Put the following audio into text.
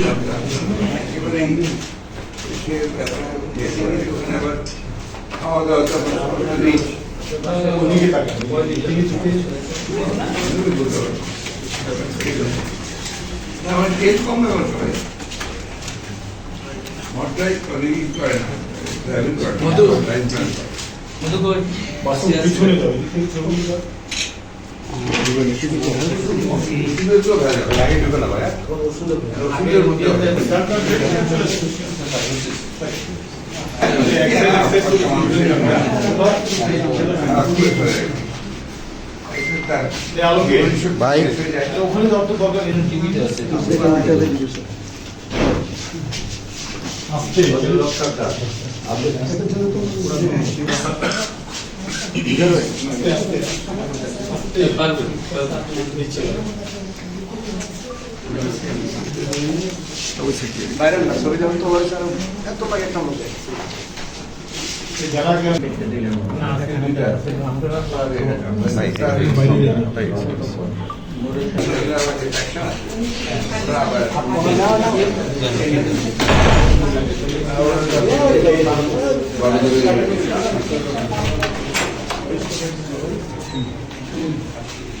একেবারে সে ব্যাপার যেতে গেলে ওখানে আবার খাওয়া দাওয়া তো আবার রিচ আমার টেস্ট কম ব্যবহার করে মটরাই করে করে না ভ্যালু করে না। মধু। মধু কই পিছনে যাও এদিকে ছবি দাও। ওষুধের তো ভ্যালু করে। আগে ঢুকে না ভাই, হ্যাঁ? ওষুধের মধ্যে হবে। আর কি করে? 같이